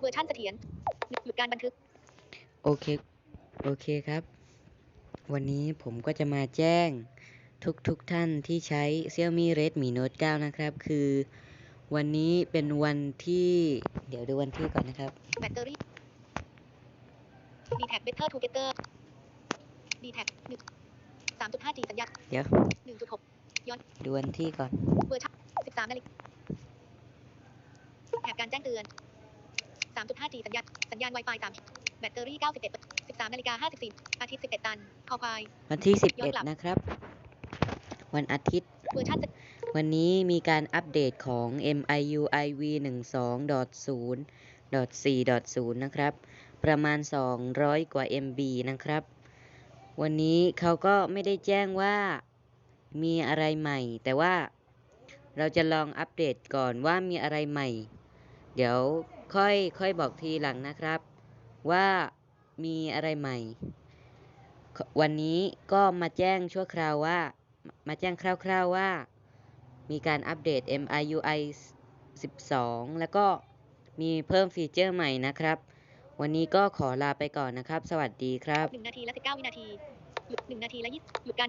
เวอร์ชันเสถียรหยุดการบันทึก โอเค โอเคครับ วันนี้ผมก็จะมาแจ้งทุกทุกๆท่านที่ใช้ Xiaomi Redmi Note 9 นะครับ คือ วันนี้เป็นวันที่ เดี๋ยวดูวันที่ก่อนนะครับ แบตเตอรี่ดีแท็กเบเตอร์ทูเกเตอร์ดีแท็กหนึ่งสามจุดห้าจีสัญญาณเดี๋ยวหนึ่งจุดหกดูวันที่ก่อน เวอร์ชันสิบสามนาฬิกาแถบการแจ้งเตือน สามจุดห้าจีสัญญาณสัญญาณ Wi-Fi สามแบตเตอรี่เก้าสิบเอ็ดสิบสามนาฬิกาห้าสิบสี่อาทิตย์สิบเอ็ดตัน คอควาย วันที่ ย้อนกลับ 11 นะครับ วันอาทิตย์ เวอร์ชันวันนี้มีการอัปเดตของ MIUI v 12 0.4.0 นะครับ ประมาณ 200 กว่า MB นะครับ วันนี้เขาก็ไม่ได้แจ้งว่ามีอะไรใหม่ แต่ว่าเราจะลองอัปเดตก่อนว่ามีอะไรใหม่ เดี๋ยวค่อยค่อยบอกทีหลังนะครับ ว่ามีอะไรใหม่ วันนี้ก็มาแจ้งชั่วคราวว่า มาแจ้งคร่าวๆว่า มีการอัปเดต MIUI 12 แล้วก็มีเพิ่มฟีเจอร์ใหม่นะครับ วันนี้ก็ขอลาไปก่อนนะครับ สวัสดีครับหนึ่งนาทีและสิบเก้าวินาทีหยุดหนึ่งนาทีและยี่หยุดการ